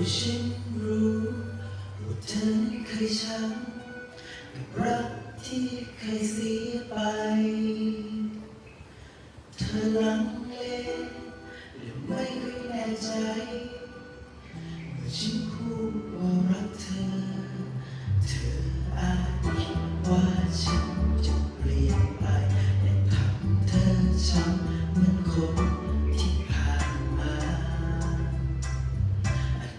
ให้ฉันรู้ว่าเธอนั้เคยช้ำกับรักที่เคยเสียไป เธอลังเลหรือไม่ค่อยแน่ใจเมื่อฉันพูดว่ารัก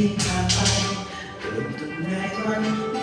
ที่ผ่านไปเกิดตรงไหนวัน